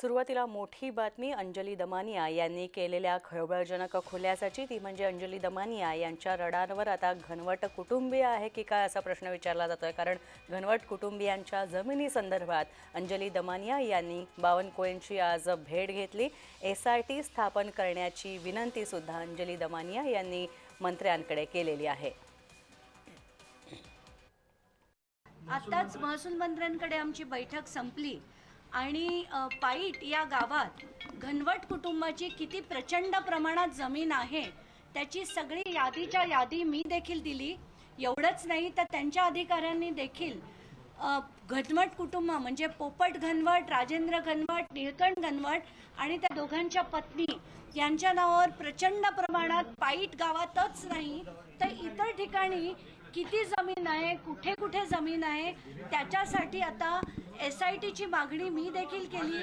सुरुवातीला मोठी बातमी अंजली दमानिया यांनी केलेल्या खळबळजनक खुल्यासाची ती म्हणजे अंजली दमानिया यांच्या रडांवर आता घनवट कुटुंबीय आहे की काय असा प्रश्न विचारला जातोय. कारण घनवट कुटुंबियांच्या जमिनी संदर्भात अंजली दमानिया यांनी बावनकुळेंची आज भेट घेतली. एस आय टी स्थापन करण्याची विनंती सुद्धा अंजली दमानिया यांनी मंत्र्यांकडे केलेली आहे. आताच महसूल मंत्र्यांकडे आमची बैठक संपली. आणि पाईट या गावात घनवट कुटुंबाची किती प्रचंड प्रमाणात जमीन आहे त्याची सगळी यादीच्या यादी मी देखील दिली. एवढंच नाही तर त्यांच्या अधिकाऱ्यांनी देखील घनवट कुटुंब म्हणजे पोपट घनवट राजेंद्र घनवट निळकंठ घनवट आणि त्या दोघांच्या पत्नी यांच्या नावावर प्रचंड प्रमाणात पाईट गावातच नाही तर इतर ठिकाणी किती जमीन आहे कुठे कुठे जमीन आहे त्याच्यासाठी आता एस आय टीची मागणी मी देखील केली.